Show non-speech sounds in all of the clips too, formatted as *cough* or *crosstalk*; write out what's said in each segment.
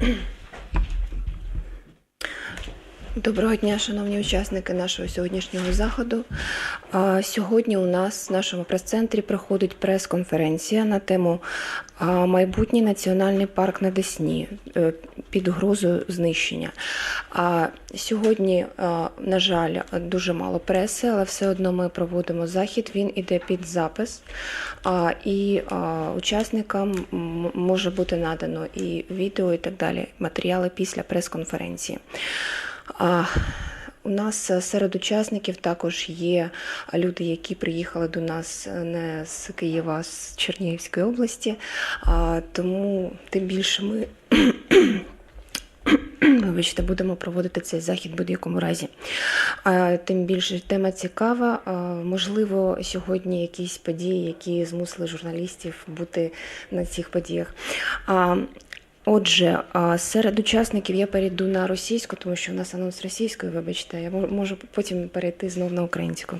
Mm-hmm. *clears throat* Доброго дня, шановні учасники нашого сьогоднішнього заходу. Сьогодні у нас в нашому прес-центрі проходить прес-конференція на тему майбутній національний парк на Десні е, під угрозою знищення. Сьогодні, на жаль, дуже мало преси, але все одно ми проводимо захід. Він іде під запис, і учасникам може бути надано і відео, і так далі, матеріали після прес-конференції. А, у нас е, серед учасників також є люди, які приїхали до нас е, не з Києва, а з Чернігівської області. Тому тим більше ми. *coughs* Вибачте, будемо проводити цей захід в будь-якому разі. Тим більше тема цікава. Можливо, сьогодні якісь події, які змусили журналістів бути на цих подіях. А, Отже, а, серед учасників я перейду на російську, тому що у нас анонс російською, вибачте, я мо- можу потім перейти знов на українську.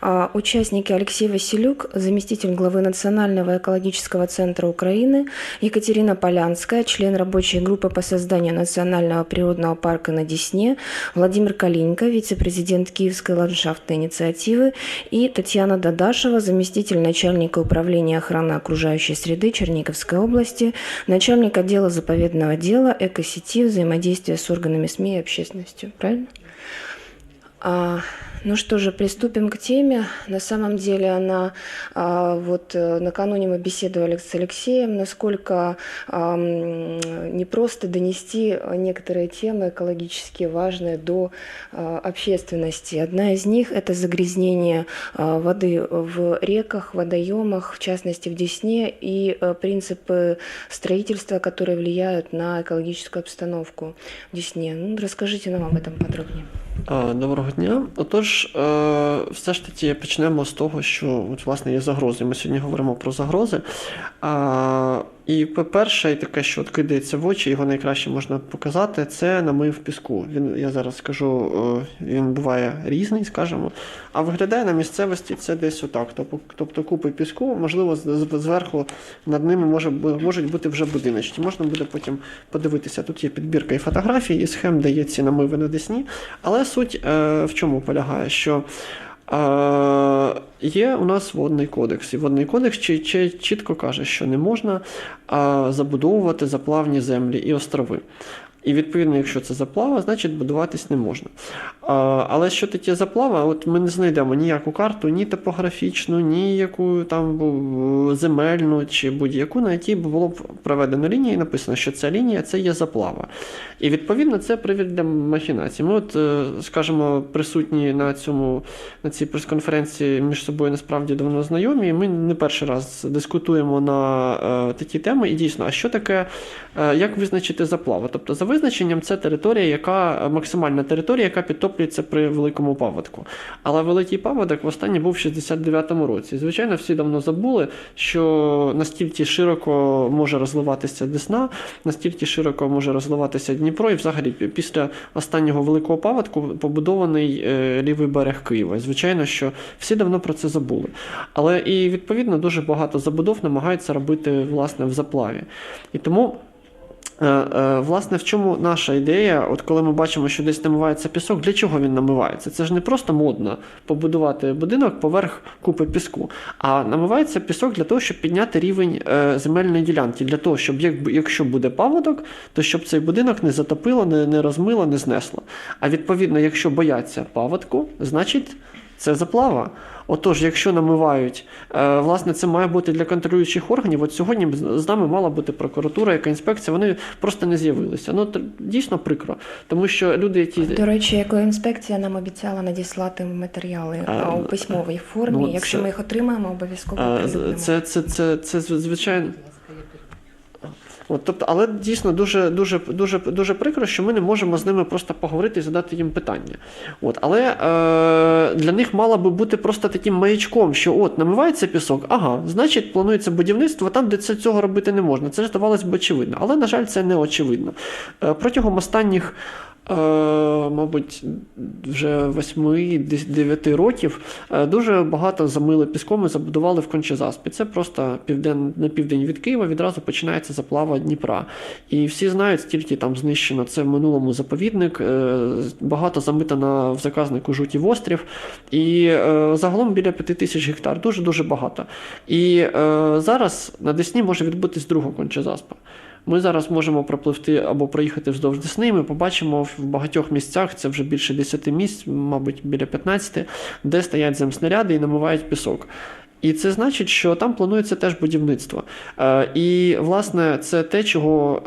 А, Участники Алексей Василюк, заместитель главы Национального экологического центра Украины, Екатерина Полянская, член рабочей группы по созданию Национального природного парка на Десне, Владимир Калинько, вице-президент Киевской ландшафтной инициативы и Татьяна Дадашева, заместитель начальника управления охраны окружающей среды Черниговской области, начальник отдела заповедного дела, экосети, взаимодействия с органами СМИ и общественностью. Правильно? А, ну что же, приступим к теме. На самом деле она, а, вот э, накануне мы беседовали с Алексеем, насколько непросто донести некоторые темы экологически важные до а, общественности. Одна из них – это загрязнение а, воды в реках, водоемах, в частности в Десне, и э, принципы строительства, которые влияют на экологическую обстановку в Десне. Ну, расскажите нам об этом подробнее. А, Доброго дня. Отож, е, все ж таки почнемо з того, що от, власне є загрози. Ми сьогодні говоримо про загрози. І перше, таке, що от кидається в очі, його найкраще можна показати, це намив піску. Він, я зараз скажу, е, він буває різний, скажімо, а виглядає на місцевості це десь отак. Тобто, купи піску, можливо, зверху над ними може, можуть бути вже будиночки. Можна буде потім подивитися. Тут є підбірка і фотографій, і схем, де є ці намиви на Десні. Але суть е, в чому полягає? Що є у нас водний кодекс, і водний кодекс чітко каже, що не можна а, забудовувати заплавні землі і острови. І відповідно, якщо це заплава, значить будуватись не можна. А, але що таке заплава? От ми не знайдемо ніяку карту, ні топографічну, ні яку там земельну чи будь-яку, на якій було б проведено лінія і написано, що ця лінія це є заплава. І відповідно це привід для махінацій. Ми, от, е, скажімо, присутні на цьому на цій прес-конференції між собою насправді давно знайомі. і Ми не перший раз дискутуємо на е, такі теми. І дійсно, а що таке, е, як визначити заплаву? Тобто, визначенням, це територія, яка максимальна територія, яка підтоплюється при великому паводку. Але великий паводок востаннє був в 69-му році. Звичайно, всі давно забули, що настільки широко може розливатися Десна, настільки широко може розливатися Дніпро, і взагалі після останнього великого паводку побудований е, лівий берег Києва. Звичайно, що всі давно про це забули. Але і відповідно дуже багато забудов намагаються робити власне в заплаві. І тому. Е, е, Власне, в чому наша ідея, от коли ми бачимо, що десь намивається пісок, для чого він намивається? Це ж не просто модно побудувати будинок поверх купи піску, а намивається пісок для того, щоб підняти рівень е, земельної ділянки, для того, щоб якщо буде паводок, то щоб цей будинок не затопило, не, не розмило, не знесло. А відповідно, якщо бояться паводку, значить це заплава. Отож, якщо намивають, е, власне, це має бути для контролюючих органів. От сьогодні з нами мала бути прокуратура, яка інспекція, вони просто не з'явилися. Ну дійсно прикро, тому що люди, які До речі, екоінспекція нам обіцяла надіслати матеріали А, а, у письмовій формі. ну, Якщо ми їх отримаємо, обов'язково е, оприлюднимо. це, це, це, це, звичайно. От, тобто, але дійсно дуже, дуже, дуже, дуже прикро, що ми не можемо з ними просто поговорити і задати їм питання. От, але е, для них мало би бути просто таким маячком, що от намивається пісок, ага, значить планується будівництво там, де це цього робити не можна. Це ж здавалось би очевидно. Але, на жаль, це не очевидно. Е, протягом останніх. Е, мабуть, вже 8-9 років е, дуже багато замили піском і забудували в Кончезаспі. Це просто півден, на південь від Києва відразу починається заплава Дніпра. І всі знають, скільки там знищено. Це в минулому заповідник, е, багато замито на в заказнику Жутів острів. І загалом біля 5 тисяч гектар, дуже-дуже багато. І зараз на Десні може відбутись друга Кончезаспа. Ми зараз можемо пропливти або проїхати вздовж Десни. Ми побачимо в багатьох місцях, це вже більше 10 місць, мабуть, біля 15, де стоять земснаряди і намивають пісок. І це значить, що там планується теж будівництво. Е, і, власне, це те, чого,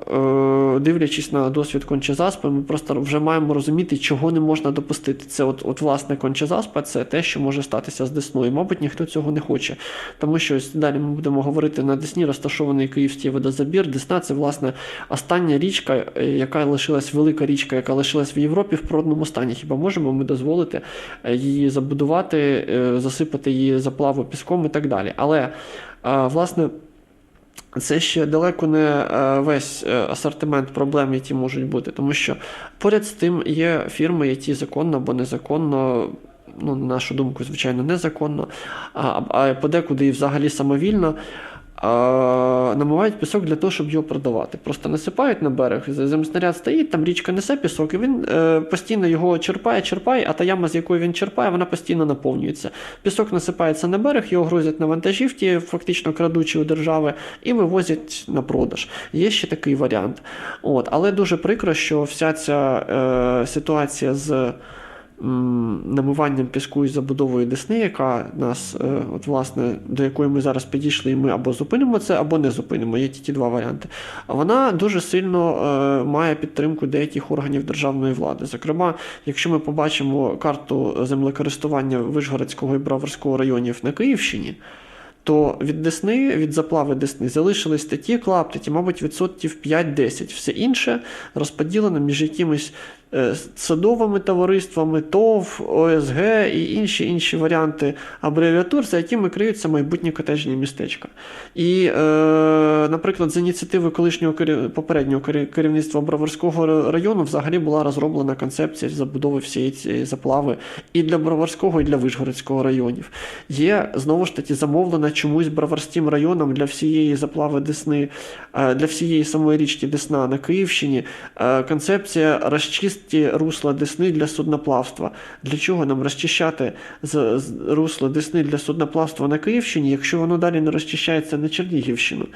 е, дивлячись на досвід Кончезаспи, ми просто вже маємо розуміти, чого не можна допустити. Це, от, от власне, Кончезаспа це те, що може статися з Десною. Мабуть, ніхто цього не хоче. Тому що ось далі ми будемо говорити на Десні, розташований Київський водозабір. Десна це, власне, остання річка, е, яка лишилась, велика річка, яка лишилась в Європі в природному стані. Хіба можемо ми дозволити її забудувати, засипати її заплаву піском і так далі. Але, е, власне, це ще далеко не е, весь е, асортимент проблем, які можуть бути, тому що поряд з тим є фірми, які законно або незаконно. Ну, на нашу думку, звичайно, незаконно, а, а подекуди і взагалі самовільно а, намивають пісок для того, щоб його продавати. Просто насипають на берег, земснаряд стоїть, там річка несе пісок, і він е, постійно його черпає, черпає, а та яма, з якої він черпає, вона постійно наповнюється. Пісок насипається на берег, його грузять на вантажівки, фактично крадучи у держави, і вивозять на продаж. Є ще такий варіант. От, але дуже прикро, що вся ця е, ситуація з намиванням піску і забудовою Десни, яка нас, е, от, власне, до якої ми зараз підійшли, і ми або зупинимо це, або не зупинимо. Є тільки два варіанти. Вона дуже сильно е, має підтримку деяких органів державної влади. Зокрема, якщо ми побачимо карту землекористування Вишгородського і Броварського районів на Київщині. То від Десни, від заплави Десни залишились такі клаптиті, мабуть, відсотків 5-10. Все інше розподілено між якимись садовими товариствами, ТОВ, ОСГ і інші інші варіанти абревіатур, за якими криються майбутні котежні містечка. І, е, наприклад, з ініціативи колишнього попереднього керівництва Броварського району взагалі була розроблена концепція забудови всієї цієї заплави і для Броварського, і для Вишгородського районів. Є знову ж таки замовлена чомусь Броварським районом для всієї заплави Десни, е, для всієї самої річки Десна на Київщині. е, Концепція розчистки русла Десни для судноплавства. Для чого нам розчищати русло Десни для судноплавства на Київщині, якщо воно далі не розчищається на Чернігівщину?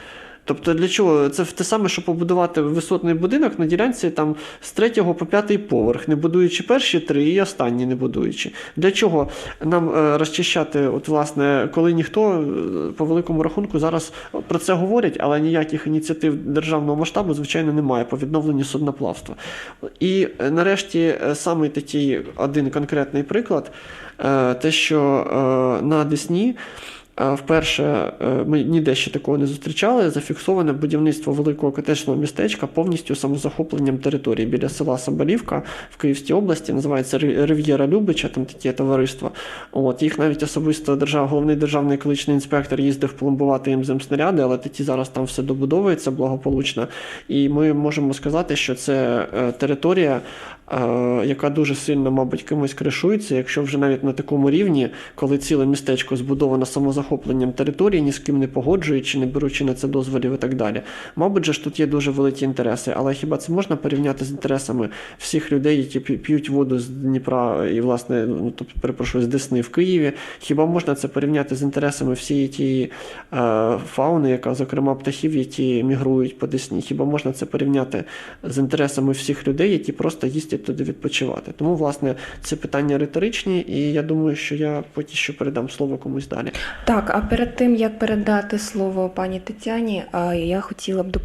Тобто для чого? Це те саме, що побудувати висотний будинок на ділянці там з третього по п'ятий поверх, не будуючи перші три і останні не будуючи. Для чого нам е, розчищати, от власне, коли ніхто е, по великому рахунку зараз про це говорять, але ніяких ініціатив державного масштабу, звичайно, немає по відновленню судноплавства. І е, нарешті е, самий такий один конкретний приклад, те, що на Десні. Вперше е, ми ніде ще такого не зустрічали. Зафіксоване будівництво великого котечного містечка повністю самозахопленням території біля села Соболівка в Київській області. Називається Рив'єра Любича, там таке товариство. От їх навіть особисто держав, головний державний екологічний інспектор їздив пломбувати їм земснаряди, але такі зараз там все добудовується благополучно. І ми можемо сказати, що це е, територія. е, Яка дуже сильно, мабуть, кимось кришується, якщо вже навіть на такому рівні, коли ціле містечко збудовано самозахопленням території, ні з ким не погоджуючи, не беручи на це дозволів і так далі. Мабуть, же ж тут є дуже великі інтереси, але хіба це можна порівняти з інтересами всіх людей, які п'ють воду з Дніпра і, власне, ну тобто, перепрошую, з Десни в Києві? Хіба можна це порівняти з інтересами всієї тієї е, фауни, яка, зокрема, птахів, які мігрують по Десні? Хіба можна це порівняти з інтересами всіх людей, які просто їздять туди відпочивати? Тому, власне, це питання риторичні, і я думаю, що я поки що передам слово комусь далі. Так, а перед тим як передати слово пані Тетяні, я хотіла б